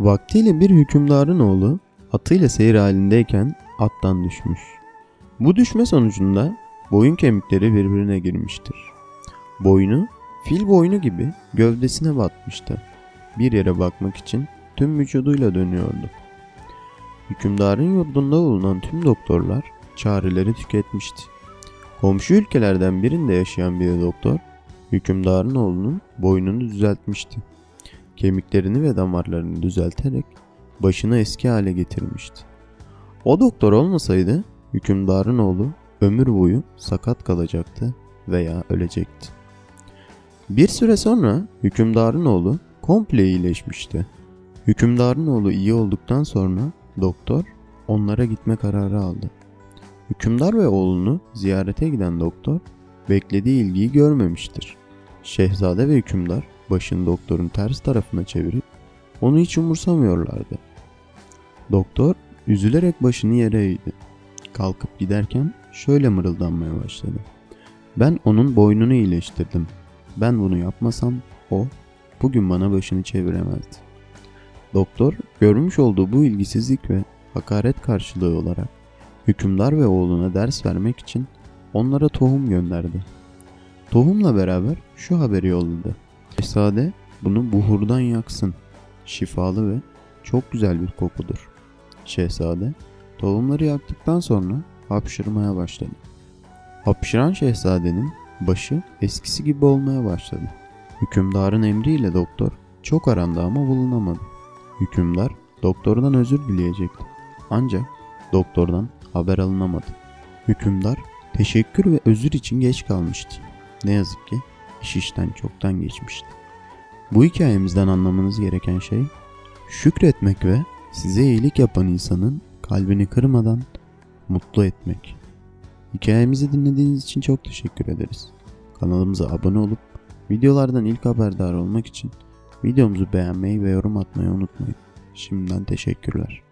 Vaktiyle bir hükümdarın oğlu atıyla seyir halindeyken attan düşmüş. Bu düşme sonucunda boyun kemikleri birbirine girmiştir. Boynu fil boynu gibi gövdesine batmıştı. Bir yere bakmak için tüm vücuduyla dönüyordu. Hükümdarın yurdunda bulunan tüm doktorlar çareleri tüketmişti. Komşu ülkelerden birinde yaşayan bir doktor, hükümdarın oğlunun boynunu düzeltmişti. Kemiklerini ve damarlarını düzelterek başını eski hale getirmişti. O doktor olmasaydı hükümdarın oğlu ömür boyu sakat kalacaktı veya ölecekti. Bir süre sonra hükümdarın oğlu komple iyileşmişti. Hükümdarın oğlu iyi olduktan sonra doktor onlara gitme kararı aldı. Hükümdar ve oğlunu ziyarete giden doktor beklediği ilgiyi görmemiştir. Şehzade ve hükümdar başını doktorun ters tarafına çevirip onu hiç umursamıyorlardı. Doktor üzülerek başını yere eğdi. Kalkıp giderken şöyle mırıldanmaya başladı. Ben onun boynunu iyileştirdim. Ben bunu yapmasam o bugün bana başını çeviremezdi. Doktor görmüş olduğu bu ilgisizlik ve hakaret karşılığı olarak hükümdar ve oğluna ders vermek için onlara tohum gönderdi. Tohumla beraber şu haberi yolladı. Şehzade bunu buhurdan yaksın. Şifalı ve çok güzel bir kokudur. Şehzade tohumları yaktıktan sonra hapşırmaya başladı. Hapşıran şehzadenin başı eskisi gibi olmaya başladı. Hükümdarın emriyle doktor çok arandı ama bulunamadı. Hükümdar doktordan özür dileyecekti. Ancak doktordan haber alınamadı. Hükümdar teşekkür ve özür için geç kalmıştı. Ne yazık ki iş işten çoktan geçmişti. Bu hikayemizden anlamanız gereken şey şükretmek ve size iyilik yapan insanın kalbini kırmadan mutlu etmek. Hikayemizi dinlediğiniz için çok teşekkür ederiz. Kanalımıza abone olup videolardan ilk haberdar olmak için videomuzu beğenmeyi ve yorum atmayı unutmayın. Şimdiden teşekkürler.